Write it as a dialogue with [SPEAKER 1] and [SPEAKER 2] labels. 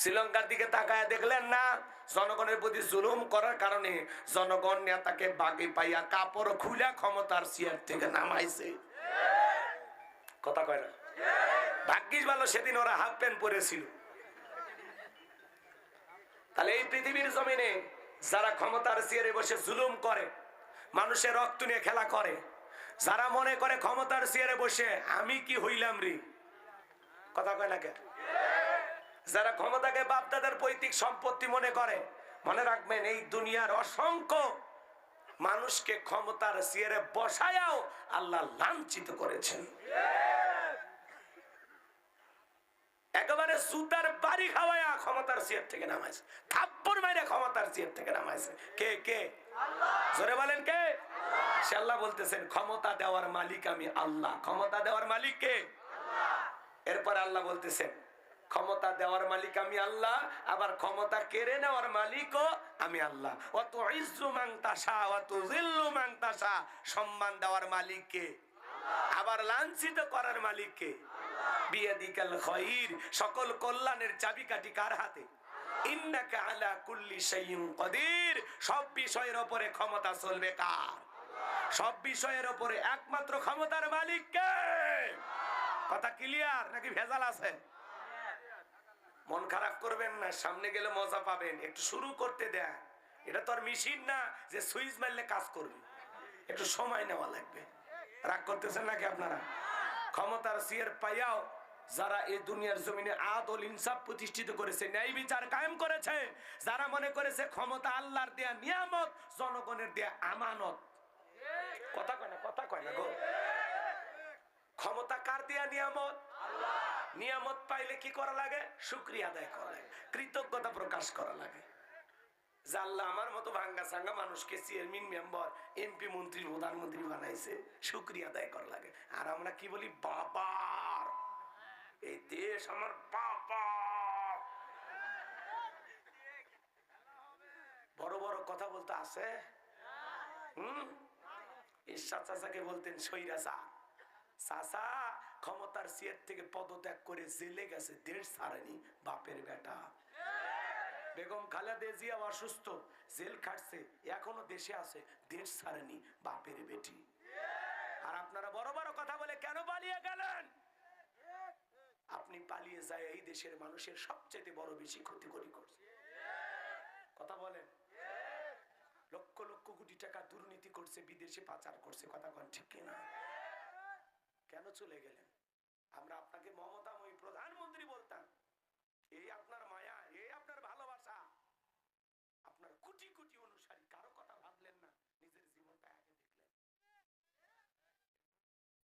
[SPEAKER 1] শ্রীলঙ্কার দিকে তাকায় দেখলেন না। জনগণের প্রতি জুলুম করার কারণে জনগণ নেতাকে বাগে পাইয়া কাপড় খুলে ক্ষমতার চেয়ার থেকে নামাইছে। কথা কয় না? ভাগ্যিস ভালো সেদিন ওরা হাফ প্যান্ট পরেছিল। তাহলে এই পৃথিবীর জমিনে যারা ক্ষমতার চেয়ারে বসে জুলুম করে, মানুষের রক্ত নিয়ে খেলা করে, যারা মনে করে ক্ষমতার চেয়ারে বসে আমি কি হইলাম রে? কথা কয় না কে যারা ক্ষমতাকে বাপদাদার পৈতৃক সম্পত্তি মনে করে, মনে রাখবেন এই দুনিয়ার অসংখ্য মানুষকে ক্ষমতার চেয়ারে বসায়াও আল্লাহ লাঞ্ছিত করেছেন। একেবারে সুতার বাড়ি খাওয়ায়া ক্ষমতার চেয়ার থেকে নামাইছে। থাপ্পড় মাইরে ক্ষমতার চেয়ার থেকে নামাইছে। কে কে? জোরে বলেন কে? সে আল্লাহ বলতেছেন, ক্ষমতা দেওয়ার মালিক আমি আল্লাহ। ক্ষমতা দেওয়ার মালিক কে? এরপর আল্লাহ বলতেছেন ক্ষমতা দেওয়ার মালিক আমি আল্লাহ, আবার ক্ষমতা কেড়ে নেওয়ার মালিকও আমি আল্লাহ। অত ইজ্জু মাংতাসা অত জিল্লু মাংতাসা সম্মান দেওয়ার মালিক কে আবার লাঞ্ছিত করার মালিক কে বিয়াদিকাল খয়ির সকল কল্যাণের চাবিকাঠি কার হাতে? ইন্নাকা আলা কুল্লি শাইইন কদির, সব বিষয়ের উপরে ক্ষমতা চলবে কার? সব বিষয়ের উপরে একমাত্র ক্ষমতার মালিক কে কথা ক্লিয়ার নাকি ভেজাল আছে? মন খারাপ করবেন না, সামনে গেলে মজা পাবেন। একটু শুরু করতে দেন। এটা তো আর মেশিন না, যে সুইচ মারলে কাজ করবে। একটু সময় নেওয়া লাগবে। রাগ করতেছেন নাকি আপনারা? ক্ষমতার সিয়ের পাইয়াও যারা এই দুনিয়ার জমিনে আদল ইনসাফ প্রতিষ্ঠিত করেছে, ন্যায় বিচার কায়েম করেছে, যারা মনে করেছে ক্ষমতা আল্লাহর দেয়া নিয়ামত, জনগণের দেয়া আমানত। কথা কয় না কথা কয় না গো ক্ষমতা কার দেয়া নিয়ামত? নিয়ামত পাইলে কি করা লাগে? শুক্রিয়া আদায় করা লাগে। কৃতজ্ঞতা প্রকাশ করা লাগে। আমার মতো ভাঙ্গা সাঙ্গা মানুষকে চেয়ারম্যান, মেম্বার, এমপি, মন্ত্রী, প্রধানমন্ত্রী বানাইছে, শুক্রিয়া আদায় করা লাগে। আর আমরা কি বলি? বাবার। এই দেশ আমার বড় বড় কথা বলতে আছে? হুম? ঈশ্বর চাচাকে বলতেন, সৈরাচা। চাচা ক্ষমতার সিয়ের থেকে পদত্যাগ করে জেলে গেছে দেশ ছাড়েনি বাপের বেটা। বেগম খালেদা জিয়া অসুস্থ, জেল খাটছে, এখনও দেশে আছে দেশ ছাড়েনি বাপের বেটি। আর আপনারা বড় বড় কথা বলে কেন পালিয়ে গেলেন? আপনি পালিয়ে যায় এই দেশের মানুষের সবচেয়ে বড় বেশি ক্ষতি করি করছে। কথা বলেন। লক্ষ লক্ষ কোটি টাকা দুর্নীতি করছে, বিদেশে পাচার করছে, কথা কন ঠিক কিনা? কেন চলে গেলেন? আমরা আপনাকে মমতাময়ী বলতাম